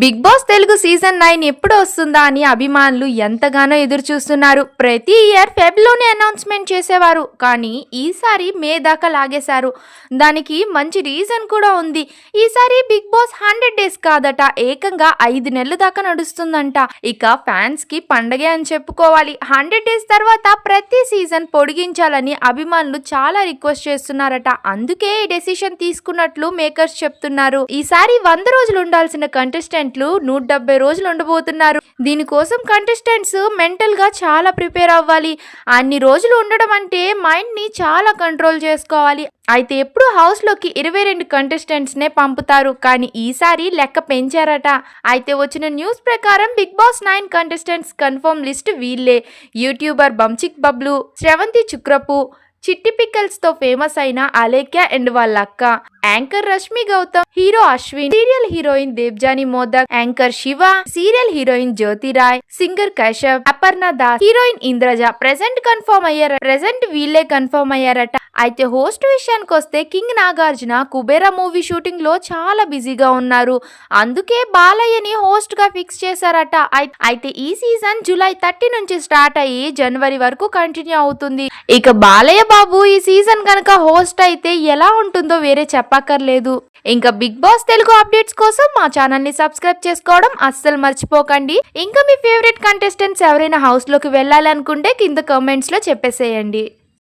Bigg Boss Telugu season nine ఎప్పుడు వస్తుందా అని అభిమానులు ఎంతగానో ఎదురు చూస్తున్నారు ప్రతి ఇయర్ ఫెబ్లోనే అనౌన్స్మెంట్ చేసేవారు. కానీ ఈసారి మే దాకా లాగేశారు. దానికి మంచి రీజన్ కూడా ఉంది. ఈసారి బిగ్ బాస్ హండ్రెడ్ డేస్ కాదట. ఏకంగా ఐదు నెలల దాకా నడుస్తుందంట. ఇక ఫ్యాన్స్కి పండగే అని చెప్పుకోవాలి. హండ్రెడ్ డేస్ తర్వాత ప్రతి సీజన్ పొడిగించాలని అభిమానులు చాలా రిక్వెస్ట్ చేస్తున్నారట. అందుకే ఈ డెసిషన్ తీసుకున్నట్లు మేకర్స్ చెప్తున్నారు. ఈసారి వంద రోజులు ఉండాల్సిన కంటెస్టెంట్లు నూట డెబ్బై రోజులు ఉండబోతున్నారు. దీనికోసం కంటెస్టెంట్స్ మెంటల్గా చాలా ప్రిపేర్ అవ్వాలి. అన్ని రోజులు ఉండడం అంటే మైండ్ని చాలా కంట్రోల్ చేసుకోవాలి. అయితే ఎప్పుడు హౌస్లోకి ఇరవై రెండు కంటెస్టెంట్స్నే పంపుతారు. కానీ ఈసారి లెక్క పెంచారట. అయితే వచ్చిన న్యూస్ ప్రకారం Bigg Boss nine contestants confirm list వీళ్ళే. యూట్యూబర్ బంచిక్ బబ్లు శ్రవంతి చుక్రపు చిట్టి పిక్కల్స్తో ఫేమస్ అయిన అలేఖ్య అండ్ వాళ్ళ అక్క anchor Rashmi Gautam hero Ashwin serial heroine Devjani Modak anchor Shiva serial heroine Jyothi Rai singer Kashyap Aparna Das heroine Indraja. Present confirm అయ్యారు present వీళ్ళే confirm అయ్యారట. అయితే host విషయానికి వస్తే కింగ్ నాగార్జున కుబేరా మూవీ షూటింగ్లో చాలా బిజీగా ఉన్నారు. అందుకే బాలయ్యని హోస్ట్గా ఫిక్స్ చేశారట. అయితే ఈ సీజన్ జూలై థర్టీ నుంచి స్టార్ట్ అయ్యి జనవరి వరకు కంటిన్యూ అవుతుంది. ఇక బాలయ్య బాబు ఈ సీజన్ కనుక హోస్ట్ అయితే ఎలా ఉంటుందో వేరే చెప్పక్కర్లేదు. ఇంకా బిగ్ బాస్ తెలుగు అప్డేట్స్ కోసం మా ఛానల్ని సబ్స్క్రైబ్ చేసుకోవడం అస్సలు మర్చిపోకండి. ఇంకా మీ ఫేవరెట్ కంటెస్టెంట్స్ ఎవరైనా హౌస్లోకి వెళ్ళాలనుకుంటే కింద కామెంట్స్లో చెప్పేసేయండి.